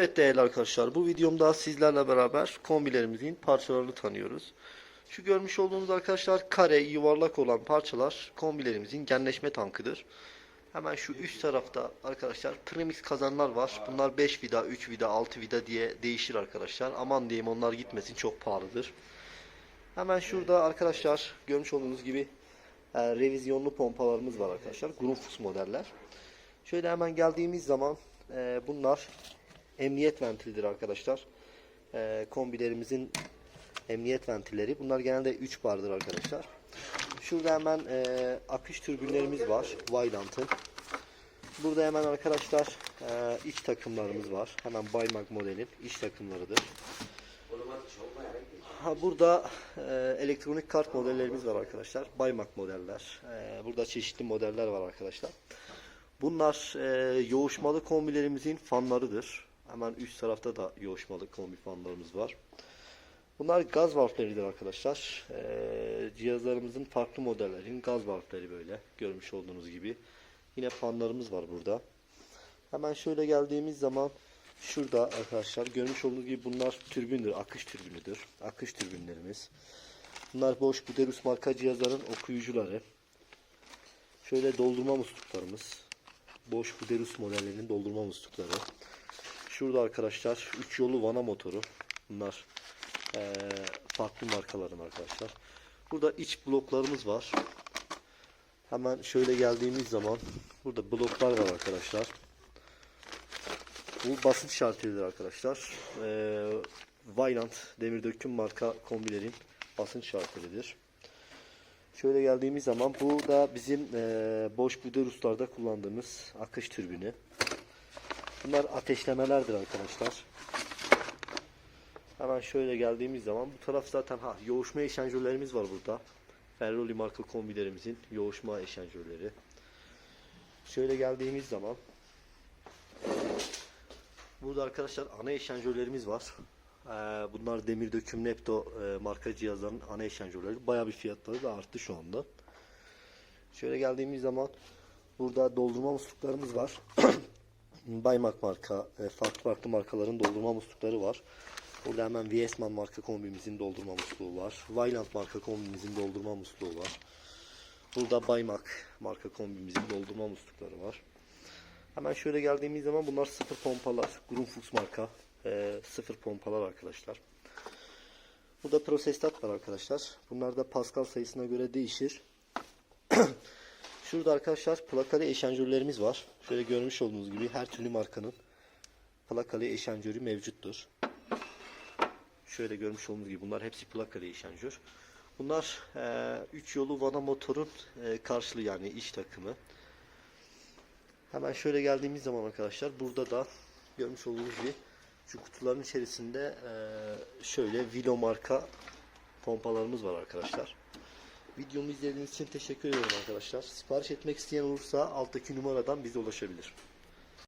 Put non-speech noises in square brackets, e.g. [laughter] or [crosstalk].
Evet değerli arkadaşlar bu videomda sizlerle beraber kombilerimizin parçalarını tanıyoruz. Şu görmüş olduğunuz arkadaşlar kare yuvarlak olan parçalar kombilerimizin genleşme tankıdır. Hemen şu üst tarafta arkadaşlar premix kazanlar var. Bunlar 5 vida, 3 vida, 6 vida diye değişir arkadaşlar. Aman diyeyim onlar gitmesin çok pahalıdır. Hemen şurada arkadaşlar görmüş olduğunuz gibi e, revizyonlu pompalarımız var arkadaşlar. Grundfos modeller. Şöyle hemen geldiğimiz zaman e, bunlar emniyet ventilidir arkadaşlar. E, kombilerimizin emniyet ventilleri. Bunlar genelde 3 bardır arkadaşlar. Şurada hemen e, akış türbinlerimiz var. Vailant'ın. Burada hemen arkadaşlar e, iç takımlarımız var. Hemen Baymak modelin iç takımlarıdır. Ha, burada e, elektronik kart modellerimiz var arkadaşlar. Baymak modeller. E, burada çeşitli modeller var arkadaşlar. Bunlar e, yoğuşmalı kombilerimizin fanlarıdır. Hemen üst tarafta da yoğuşmalı kombi fanlarımız var. Bunlar gaz valfleridir arkadaşlar. E, cihazlarımızın farklı modellerinin gaz valfleri böyle görmüş olduğunuz gibi. Yine fanlarımız var burada. Hemen şöyle geldiğimiz zaman şurada arkadaşlar görmüş olduğunuz gibi bunlar türbündür, akış türbünüdür. Akış türbünlerimiz. Bunlar Bosch Buderus marka cihazların okuyucuları. Şöyle doldurma musluklarımız. Bosch Buderus modellerinin doldurma muslukları. Şurada arkadaşlar 3 yolu vana motoru. Bunlar eee, farklı markaların arkadaşlar. Burada iç bloklarımız var. Hemen şöyle geldiğimiz zaman burada bloklar var arkadaşlar. Bu basınç şartelidir arkadaşlar. Ee, Vaillant demir döküm marka kombilerin basınç şartelidir. Şöyle geldiğimiz zaman bu da bizim e, Bosch Buderus'larda kullandığımız akış türbünü. Bunlar ateşlemelerdir arkadaşlar. Hemen şöyle geldiğimiz zaman bu taraf zaten ha yoğuşma eşanjörlerimiz var burada. Ferroli marka kombilerimizin yoğuşma eşanjörleri. Şöyle geldiğimiz zaman Burada arkadaşlar ana eşanjörlerimiz var. Ee, bunlar demir döküm Nepto e, marka cihazların ana eşanjörleri. Bayağı bir fiyatları da arttı şu anda. Şöyle geldiğimiz zaman burada doldurma musluklarımız var. [clears throat] Baymak marka, e, farklı farklı markaların doldurma muslukları var. Burada hemen Viesman marka kombimizin doldurma musluğu var. Vaillant marka kombimizin doldurma musluğu var. Burada Baymak marka kombimizin doldurma muslukları var. Hemen şöyle geldiğimiz zaman bunlar sıfır pompalar. Grundfos marka. e, sıfır pompalar arkadaşlar. Burada prosestat var arkadaşlar. Bunlar da Pascal sayısına göre değişir. [clears throat] Şurada arkadaşlar plakalı eşanjörlerimiz var. Şöyle görmüş olduğunuz gibi her türlü markanın plakalı eşanjörü mevcuttur. Şöyle görmüş olduğunuz gibi bunlar hepsi plakalı eşanjör. Bunlar 3 yolu vana motorun e, karşılığı yani iş takımı. Hemen şöyle geldiğimiz zaman arkadaşlar burada da görmüş olduğunuz gibi şu kutuların içerisinde eee, şöyle Vilo marka pompalarımız var arkadaşlar. Videomu izlediğiniz için teşekkür ederim arkadaşlar. Sipariş etmek isteyen olursa alttaki numaradan bize ulaşabilir.